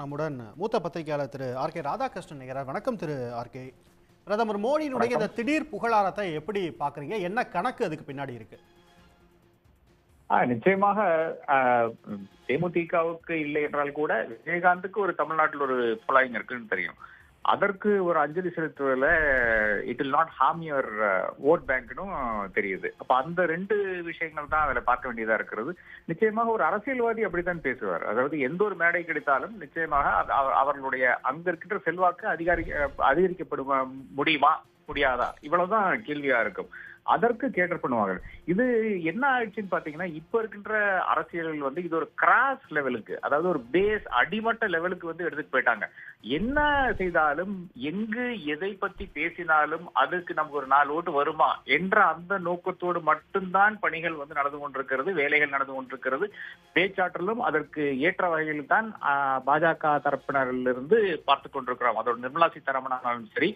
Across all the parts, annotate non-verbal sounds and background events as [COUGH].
நம்முடன் மூத்த பத்திரிகையாளர் திரு ஆர் கே ராதாகிருஷ்ணன் நிகரார் வணக்கம் திரு ஆர் கே. பிரதமர் மோடியினுடைய இந்த திடீர் புகழாரத்தை எப்படி பார்க்குறீங்க? என்ன கணக்கு அதுக்கு பின்னாடி இருக்கு? நிச்சயமாக தேமுதிகவுக்கு இல்லை என்றால் கூட விஜயகாந்துக்கு ஒரு தமிழ்நாட்டில் ஒரு ஃபாலோயிங் இருக்குன்னு தெரியும். அதற்கு ஒரு அஞ்சலி செலுத்துவதில் it'll not harm your vote பேங்க்னும் தெரியுது. அப்போ அந்த ரெண்டு விஷயங்கள் தான் அதில் பார்க்க வேண்டியதாக இருக்கிறது. நிச்சயமாக ஒரு அரசியல்வாதி அப்படித்தான் பேசுவார். அதாவது எந்த ஒரு மேடை கிடைத்தாலும் நிச்சயமாக அது அவர்களுடைய அங்க இருக்கின்ற செல்வாக்கு அதிகாரி அதிகரிக்கப்படுமா முடியுமா முடியாதா? இவ்வளவுதான் கேள்வியா இருக்கும். அதற்கு கேட்டர் பண்ணுவாங்க இது என்ன ஆயிடுச்சுன்னு பாத்தீங்கன்னா இப்ப இருக்கின்ற அரசியல் வந்து இது ஒரு கிராஸ் லெவலுக்கு அதாவது ஒரு பேஸ் அடிமட்ட லெவலுக்கு வந்து எடுத்துட்டு போயிட்டாங்க. என்ன செய்தாலும் எங்கு எதை பத்தி பேசினாலும் அதுக்கு நமக்கு ஒரு நாலு ஓட்டு வருமா என்ற அந்த நோக்கத்தோடு மட்டும்தான் பணிகள் வந்து நடந்து கொண்டிருக்கிறது வேலைகள் நடந்து கொண்டிருக்கிறது. பேச்சாற்றலும் அதற்கு ஏற்ற வகையில் தான் பாஜக தரப்பினரிலிருந்து பார்த்து கொண்டிருக்கிறோம். அதோட நிர்மலா சீதாராமன் ஆனாலும் சரி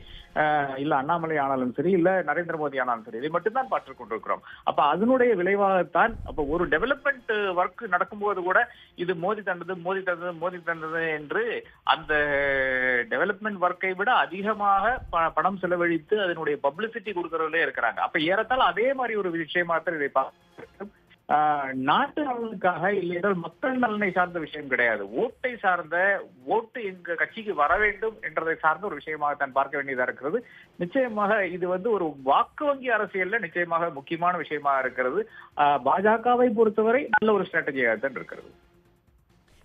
இல்ல அண்ணாமலை ஆனாலும் சரி இல்ல நரேந்திர மோடி ஆனாலும் சரி. இதை மட்டும்தான் பார்த்து கொண்டிருக்கிறோம். அப்ப அதனுடைய விளைவாகத்தான் அப்ப ஒரு டெவலப்மெண்ட் ஒர்க் நடக்கும்போது கூட இது மோதி தந்தது மோதி தந்தது மோதி தந்தது என்று அந்த டெவலப்மெண்ட் ஒர்க்கை விட அதிகமாக பணம் செலவழித்து அதனுடைய பப்ளிசிட்டி கொடுக்கறதுல இருக்கிறாங்க. அப்ப ஏறத்தால் அதே மாதிரி ஒரு விஷயமா தான் இதை பார்க்க நாட்டு நலனுக்காக இல்லையென்றால் மக்கள் நலனை சார்ந்த விஷயம் கிடையாது. ஓட்டை சார்ந்த ஓட்டு எங்க கட்சிக்கு வர வேண்டும் என்றதை சார்ந்த ஒரு விஷயமாக தான் பார்க்க வேண்டியதா இருக்கிறது. நிச்சயமாக இது வந்து ஒரு வாக்கு வங்கி அரசியல்ல நிச்சயமாக முக்கியமான விஷயமா இருக்கிறது. பாஜகவை பொறுத்தவரை நல்ல ஒரு ஸ்ட்ராட்டஜியாக தான் இருக்கிறது.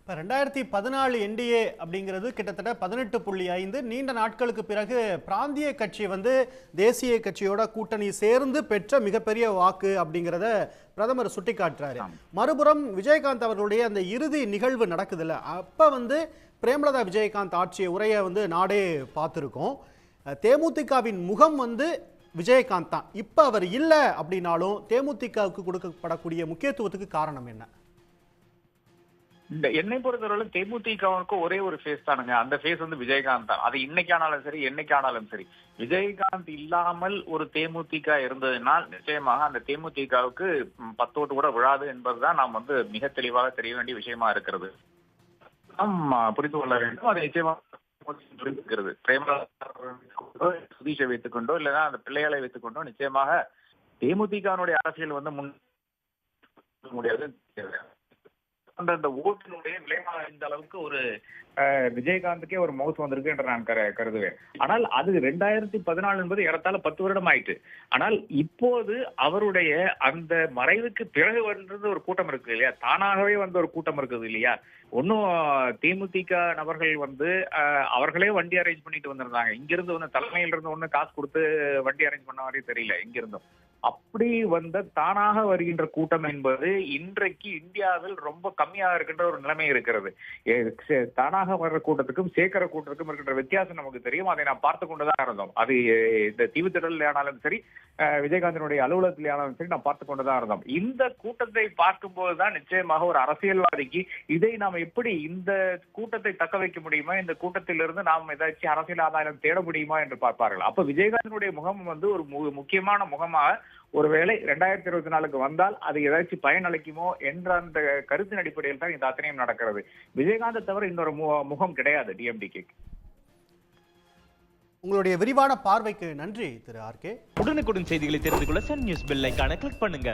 இப்போ ரெண்டாயிரத்தி பதினாலு என்டிஏ அப்படிங்கிறது கிட்டத்தட்ட பதினெட்டு புள்ளி ஐந்து நீண்ட நாட்களுக்கு பிறகு பிராந்திய கட்சி வந்து தேசிய கட்சியோட கூட்டணி சேர்ந்து பெற்ற மிகப்பெரிய வாக்கு அப்படிங்கிறத பிரதமர் சுட்டிக்காட்டுறாரு. மறுபுறம் விஜயகாந்த் அவர்களுடைய அந்த இறுதி நிகழ்வு நடக்குதுல்ல. அப்ப வந்து பிரேமலதா விஜயகாந்த் ஆட்சிய உரையை வந்து நாடே பார்த்துருக்கோம். தேமுதிகவின் முகம் வந்து விஜயகாந்த் தான். இப்போ அவர் இல்லை அப்படின்னாலும் தேமுதிகவுக்கு கொடுக்கப்படக்கூடிய முக்கியத்துவத்துக்கு காரணம் என்ன? இந்த என்னை பொறுத்தவரை தேமுதிகவுக்கு ஒரே ஒரு ஃபேஸ் தானுங்க. அந்த ஃபேஸ் வந்து விஜயகாந்த் தான். அது இன்னைக்கு ஆனாலும் சரி என்னைக்கு ஆனாலும் சரி. விஜயகாந்த் இல்லாமல் ஒரு தேமுதிக இருந்ததுனால் நிச்சயமாக அந்த தேமுதிகவுக்கு பத்தோட்டு கூட விழாது என்பதுதான் நாம் வந்து மிக தெளிவாக தெரிய வேண்டிய விஷயமா இருக்கிறது. நாம் புரிந்து கொள்ள வேண்டும். அது நிச்சயமாக [LAUGHS] இருக்கிறது பிரேமலா சுதீஷை வைத்துக்கொண்டோ இல்லைன்னா அந்த பிள்ளைகளை வைத்துக்கொண்டோ நிச்சயமாக தேமுதிகனுடைய அரசியல் வந்து முன் முடியாது. அந்த அந்த ஓட்டினுடைய விளைவாக இந்த அளவுக்கு ஒரு விஜயகாந்துக்கே ஒரு மவுஸ் வந்திருக்கு என்று நான் கரு- கருதுவேன். ஆனால் அது ரெண்டாயிரத்தி பதினாலு என்பது ஏறத்தாழ பத்து வருடம் ஆயிட்டு. ஆனால் இப்போது அவருடைய அந்த மறைவுக்கு பிறகு வந்தது ஒரு கூட்டம் இருக்கு இல்லையா? தானாகவே வந்த ஒரு கூட்டம் இருக்குது இல்லையா? ஒன்னும் தேமுதிக நபர்கள் வந்து அவர்களே வண்டி அரேஞ்ச் பண்ணிட்டு வந்திருந்தாங்க. இங்கிருந்து வந்து தலைமையில இருந்து ஒண்ணு காசு கொடுத்து வண்டி அரேஞ்ச் பண்ண மாதிரி தெரியல இங்கிருந்தும் அப்படி வந்த தானாக வருகின்ற கூட்டம் என்பது இன்றைக்கு இந்தியாவில் ரொம்ப கம்மியாக இருக்கின்ற ஒரு நிலைமை இருக்கிறது. தானாக வர்ற கூட்டத்துக்கும் சேர்க்கிற கூட்டத்துக்கும் இருக்கின்ற வித்தியாசம் நமக்கு தெரியும். அதை நாம் பார்த்து கொண்டுதான் இருந்தோம். அது இந்த தீவுத்திடல் ஆனாலும் சரி அஹ், விஜயகாந்தினுடைய அலுவலகத்தில் ஆனாலும் சரி நாம் பார்த்து கொண்டுதான் இருந்தோம். இந்த கூட்டத்தை பார்க்கும்போதுதான் நிச்சயமாக ஒரு அரசியல்வாதிக்கு இதை நாம் எப்படி இந்த கூட்டத்தை தக்க வைக்க முடியுமா? இந்த கூட்டத்திலிருந்து நாம் ஏதாச்சும் அரசியல் ஆதாயம் தேட முடியுமா? என்று பார்ப்பார்கள். அப்ப விஜயகாந்தினுடைய முகம் வந்து ஒரு மு- முக்கியமான முகமாக ஒருவேளை ரெண்டாயிரத்தி இருபத்தி நாலுக்கு வந்தால் அது ஏதாச்சும் பயனளிக்குமோ என்ற அந்த கருத்தின் அடிப்படையில் தான் இந்த அத்தனையும் நடக்கிறது. விஜயகாந்தை தவிர இன்னொரு முகம் கிடையாது டிஎம்டிக்கு உங்களுடைய விரிவான பார்வைக்கு நன்றி திரு ஆர்கே உடனுக்குடன் செய்திகளை தெரிந்து கொள்ள சன் நியூஸ் பெல் ஐகானை கிளிக் பண்ணுங்க.